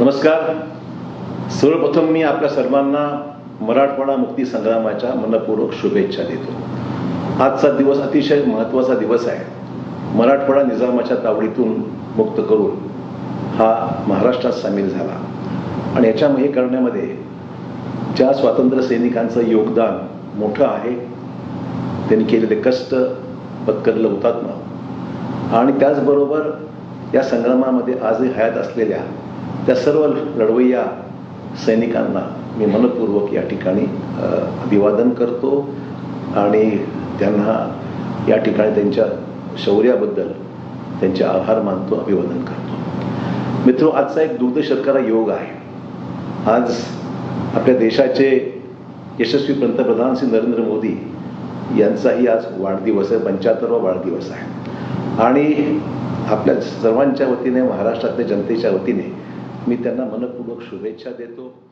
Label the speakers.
Speaker 1: नमस्कार. सर्वप्रथम मी आपल्या सर्वांना मराठवाडा मुक्ती संग्रामाच्या मनपूर्वक शुभेच्छा देतो. आजचा दिवस अतिशय महत्त्वाचा दिवस आहे. मराठवाडा निजामाच्या तावडीतून मुक्त करून हा महाराष्ट्रात सामील झाला. आणि याच्या हे करण्यामध्ये ज्या स्वातंत्र्य सैनिकांचं योगदान मोठं आहे त्यांनी केलेले कष्ट पत्करलं ना आणि त्याचबरोबर या संग्रामामध्ये आजही हयात असलेल्या त्या सर्व लढवय्या सैनिकांना मी मनपूर्वक या ठिकाणी अभिवादन करतो आणि त्यांना या ठिकाणी त्यांच्या शौर्याबद्दल त्यांचे आभार मानतो अभिवादन करतो. मित्र आजचा एक दुर्दशर्करा योग आहे. आज आपल्या देशाचे यशस्वी पंतप्रधान श्री नरेंद्र मोदी यांचाही आज वाढदिवस आहे पंच्याहत्तरवा वाढदिवस आहे. आणि आपल्या सर्वांच्या वतीने महाराष्ट्रातल्या जनतेच्या वतीने मी त्यांना मनपूर्वक शुभेच्छा देतो.